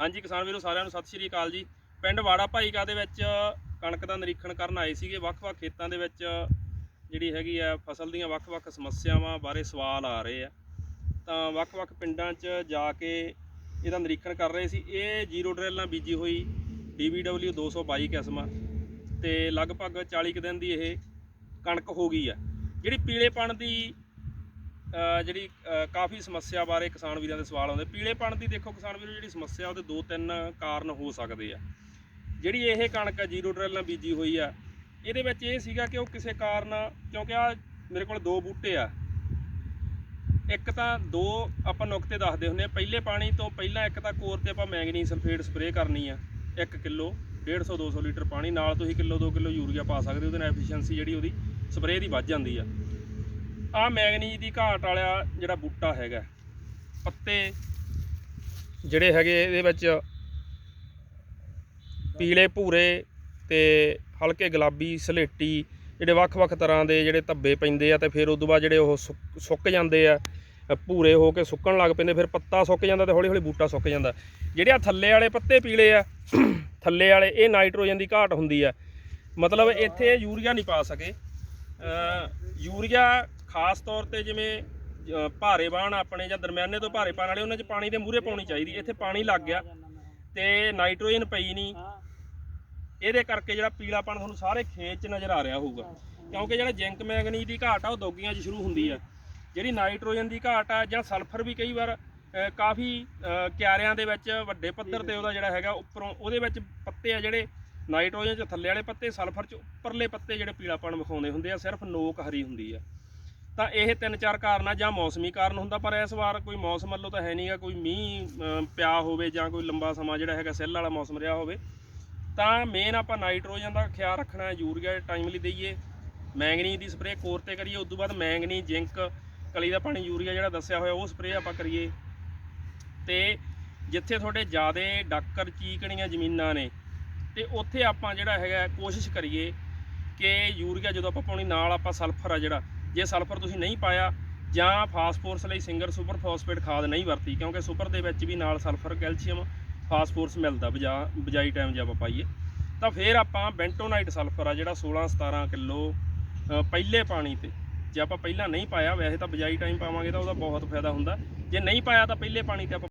ਹਾਂਜੀ, ਕਿਸਾਨ ਵੀਰੋ, ਸਾਰਿਆਂ ਨੂੰ ਸਤਿ ਸ਼੍ਰੀ ਅਕਾਲ ਜੀ। ਪਿੰਡ ਵਾੜਾ ਭਾਈਕਾ ਦੇ ਵਿੱਚ ਕਣਕ ਦਾ ਨਿਰੀਖਣ ਕਰਨ ਆਏ ਸੀਗੇ। ਵੱਖ-ਵੱਖ ਖੇਤਾਂ ਦੇ ਵਿੱਚ ਜਿਹੜੀ ਹੈਗੀ ਆ, ਫਸਲ ਦੀਆਂ ਵੱਖ-ਵੱਖ ਸਮੱਸਿਆਵਾਂ ਬਾਰੇ ਸਵਾਲ ਆ ਰਹੇ ਆ। ਤਾਂ ਵੱਖ-ਵੱਖ ਪਿੰਡਾਂ 'ਚ ਜਾ ਕੇ ਇਹਦਾ ਨਿਰੀਖਣ ਕਰ ਰਹੇ ਸੀ। ਇਹ ਜ਼ੀਰੋ ਡਰਿਲ ਨਾਲ ਬੀਜੀ ਹੋਈ DBW 222 ਕਿਸਮ ਆ ਤੇ ਲਗਭਗ 40 ਕੁ ਦਿਨ ਦੀ ਇਹ ਕਣਕ ਹੋ ਗਈ ਆ। ਜਿਹੜੀ ਪੀਲੇਪਣ ਦੀ ਜਿਹੜੀ ਕਾਫੀ ਸਮੱਸਿਆ ਬਾਰੇ ਕਿਸਾਨ ਵੀਰਾਂ ਦੇ ਸਵਾਲ ਆਉਂਦੇ। ਪੀਲੇਪਣ ਦੀ ਦੇਖੋ ਕਿਸਾਨ ਵੀਰੋ, ਜਿਹੜੀ ਸਮੱਸਿਆ ਉਹਦੇ ਦੋ ਤਿੰਨ ਕਾਰਨ ਹੋ ਸਕਦੇ ਆ। ਜਿਹੜੀ ਇਹ ਕਣਕ ਜ਼ੀਰੋ ਡਰਿਲ ਨਾਲ ਬੀਜੀ ਹੋਈ ਆ, ਇਹਦੇ ਵਿੱਚ ਇਹ ਸੀਗਾ ਕਿ ਉਹ ਕਿਸੇ ਕਾਰਨ, ਕਿਉਂਕਿ ਆ ਮੇਰੇ ਕੋਲ ਦੋ ਬੂਟੇ ਆ। ਇੱਕ ਤਾਂ ਦੋ ਆਪਾਂ ਨੁਕਤੇ ਦੱਸਦੇ ਹੁੰਦੇ ਆ, ਪਹਿਲੇ ਪਾਣੀ ਤੋਂ ਪਹਿਲਾਂ ਇੱਕ ਤਾਂ ਕੋਰ ਤੇ ਆਪਾਂ ਮੈਂਗਨੀਜ਼ ਸਲਫੇਟ ਸਪਰੇਅ ਕਰਨੀ ਆ 1 ਕਿਲੋ 150 200 ਲੀਟਰ ਪਾਣੀ, ਨਾਲ ਤੁਸੀਂ ਕਿਲੋ 2 ਕਿਲੋ ਯੂਰੀਆ ਪਾ ਸਕਦੇ ਉਹਦੇ ਨਾਲ ਐਫੀਸ਼ੀਐਂਸੀ ਜਿਹੜੀ ਉਹਦੀ ਸਪਰੇਅ ਦੀ ਵੱਧ ਜਾਂਦੀ ਆ। ਆ ਮੈਗਨੀਜ਼ ਦੀ ਘਾਟ ਵਾਲਾ ਜਿਹੜਾ ਬੂਟਾ ਹੈਗਾ, ਪੱਤੇ ਜਿਹੜੇ ਹੈਗੇ ਇਹਦੇ ਵਿੱਚ ਪੀਲੇ ਭੂਰੇ ਤੇ ਹਲਕੇ ਗੁਲਾਬੀ, ਸਲੇਟੀ, ਜਿਹੜੇ ਵੱਖ-ਵੱਖ ਤਰ੍ਹਾਂ ਦੇ ਜਿਹੜੇ ਧੱਬੇ ਪੈਂਦੇ ਆ ਤੇ ਫਿਰ ਉਦੋਂ ਬਾਅਦ ਜਿਹੜੇ ਉਹ ਸੁੱਕ- ਸੁੱਕ ਜਾਂਦੇ ਆ, ਭੂਰੇ ਹੋ ਕੇ ਸੁੱਕਣ ਲੱਗ ਪੈਂਦੇ, ਫਿਰ ਪੱਤਾ ਸੁੱਕ ਜਾਂਦਾ ਤੇ ਹੌਲੀ-ਹੌਲੀ ਬੂਟਾ ਸੁੱਕ ਜਾਂਦਾ। ਜਿਹੜੇ ਆ ਥੱਲੇ ਵਾਲੇ ਪੱਤੇ ਪੀਲੇ ਆ, ਥੱਲੇ ਵਾਲੇ ਇਹ ਨਾਈਟ੍ਰੋਜਨ ਦੀ ਘਾਟ ਹੁੰਦੀ ਆ। ਮਤਲਬ ਇੱਥੇ ਯੂਰੀਆ ਨਹੀਂ ਪਾ ਸਕੇ। ਯੂਰੀਆ ਖਾਸ ਤੌਰ ਤੇ ਜਿਵੇਂ ਭਾਰੇ ਬਾਣ ਆਪਣੇ ਜਾਂ ਦਰਮਿਆਨੇ ਤੋਂ ਭਾਰੇ ਪਾਣ ਵਾਲੇ, ਉਹਨਾਂ 'ਚ ਪਾਣੀ ਦੇ ਮੂਹਰੇ ਪਾਉਣੀ ਚਾਹੀਦੀ ਇੱਥੇ ਪਾਣੀ ਲੱਗ ਗਿਆ ਤੇ ਨਾਈਟ੍ਰੋਜਨ ਪਈ ਨਹੀਂ। ਇਹਦੇ ਕਰਕੇ ਜਿਹੜਾ ਪੀਲਾਪਣ ਤੁਹਾਨੂੰ ਸਾਰੇ ਖੇਤ 'ਚ ਨਜ਼ਰ ਆ ਰਿਹਾ ਹੋਊਗਾ। ਕਿਉਂਕਿ ਜਿਹੜਾ ਜ਼ਿੰਕ ਮੈਂਗਨੀਜ਼ ਦੀ ਘਾਟ ਆ, ਉਹ ਦੋਗੀਆਂ 'ਚ ਸ਼ੁਰੂ ਹੁੰਦੀ ਆ। ਜਿਹੜੀ ਨਾਈਟ੍ਰੋਜਨ ਦੀ ਘਾਟ ਆ ਜਾਂ ਸਲਫਰ ਵੀ ਕਈ ਵਾਰ ਕਾਫੀ ਕਿਆਰਿਆਂ ਦੇ ਵਿੱਚ ਵੱਡੇ ਪੱਧਰ ਤੇ ਉਹਦਾ ਜਿਹੜਾ ਹੈਗਾ ਉੱਪਰੋਂ, ਉਹਦੇ ਵਿੱਚ ਪੱਤੇ ਆ ਜਿਹੜੇ ਨਾਈਟ੍ਰੋਜਨ 'ਚ ਥੱਲੇ ਵਾਲੇ ਪੱਤੇ, ਸਲਫਰ 'ਚ ਉੱਪਰਲੇ ਪੱਤੇ ਜਿਹੜੇ ਪੀਲਾਪਣ ਵਿਖਾਉਂਦੇ ਹੁੰਦੇ ਆ, ਸਿਰਫ ਨੋਕ ਹਰੀ ਹੁੰਦੀ ਆ। ਤਾਂ ਇਹ ਤਿੰਨ ਚਾਰ ਕਾਰਨ ਆ ਜਾਂ ਮੌਸਮੀ ਕਾਰਨ ਹੁੰਦਾ, ਪਰ ਇਸ ਵਾਰ ਕੋਈ ਮੌਸਮ ਵੱਲੋਂ ਤਾਂ ਹੈ ਨਹੀਂਗਾ ਕੋਈ ਮੀਂਹ ਪਿਆ ਹੋਵੇ ਜਾਂ ਕੋਈ ਲੰਬਾ ਸਮਾਂ ਜਿਹੜਾ ਹੈਗਾ ਸੈੱਲ ਵਾਲਾ ਮੌਸਮ ਰਿਹਾ ਹੋਵੇ, ਤਾਂ ਮੇਨ ਆਪਾਂ ਨਾਈਟ੍ਰੋਜਨ ਦਾ ਖਿਆਲ ਰੱਖਣਾ ਹੈ, ਯੂਰੀਆ ਟਾਈਮਲੀ ਦਈਏ ਮੈਂਗਨੀ ਦੀ ਸਪਰੇਅ ਕੋਰ ਤੇ ਕਰੀਏ, ਉਸ ਤੋਂ ਬਾਅਦ ਮੈਂਗਨੀ ਜ਼ਿੰਕ ਕਲੀ ਦਾ ਪਾਣੀ, ਯੂਰੀਆ ਜਿਹੜਾ ਦੱਸਿਆ ਹੋਇਆ, ਉਹ ਸਪਰੇਅ ਆਪਾਂ ਕਰੀਏ। ਤੇ ਜਿੱਥੇ ਤੁਹਾਡੇ ਜ਼ਿਆਦੇ ਡਾਕਰ ਚੀਕਣੀਆਂ ਜ਼ਮੀਨਾਂ ਨੇ, ਤੇ ਉੱਥੇ ਆਪਾਂ ਜਿਹੜਾ ਹੈਗਾ ਕੋਸ਼ਿਸ਼ ਕਰੀਏ ਕਿ ਯੂਰੀਆ ਜਦੋਂ ਆਪਾਂ ਪਾਉਣੀ, ਨਾਲ ਆਪਾਂ ਸਲਫਰ ਆ ਜਿਹੜਾ ਜੇ ਸਲਫਰ ਤੁਸੀਂ ਨਹੀਂ ਪਾਇਆ, ਜਾਂ ਫਾਸਫੋਰਸ ਲਈ ਸਿੰਗਰ ਸੁਪਰ ਫਾਸਫੇਟ ਖਾਦ ਨਹੀਂ ਵਰਤੀ, ਕਿਉਂਕਿ ਸੁਪਰ ਦੇ ਵਿੱਚ ਵੀ ਨਾਲ ਸਲਫਰ, ਕੈਲਸ਼ੀਅਮ ਫਾਸਫੋਰਸ ਮਿਲਦਾ, ਬਜਾ, ਬਜਾਈ ਟਾਈਮ ਜੇ ਆਪਾਂ ਪਾਈਏ। ਤਾਂ ਫਿਰ ਆਪਾਂ ਬੈਂਟੋਨਾਈਟ ਸਲਫਰ ਆ, ਜਿਹੜਾ 16 17 ਕਿਲੋ ਪਹਿਲੇ ਪਾਣੀ ਤੇ। ਜੇ ਆਪਾਂ ਪਹਿਲਾਂ ਨਹੀਂ ਪਾਇਆ, ਵੈਸੇ ਤਾਂ ਬਜਾਈ ਟਾਈਮ ਪਾਵਾਂਗੇ ਤਾਂ ਉਹਦਾ ਬਹੁਤ ਫਾਇਦਾ ਹੁੰਦਾ। ਜੇ ਨਹੀਂ ਪਾਇਆ ਤਾਂ ਪਹਿਲੇ ਪਾਣੀ ਤੇ ਆਪਾਂ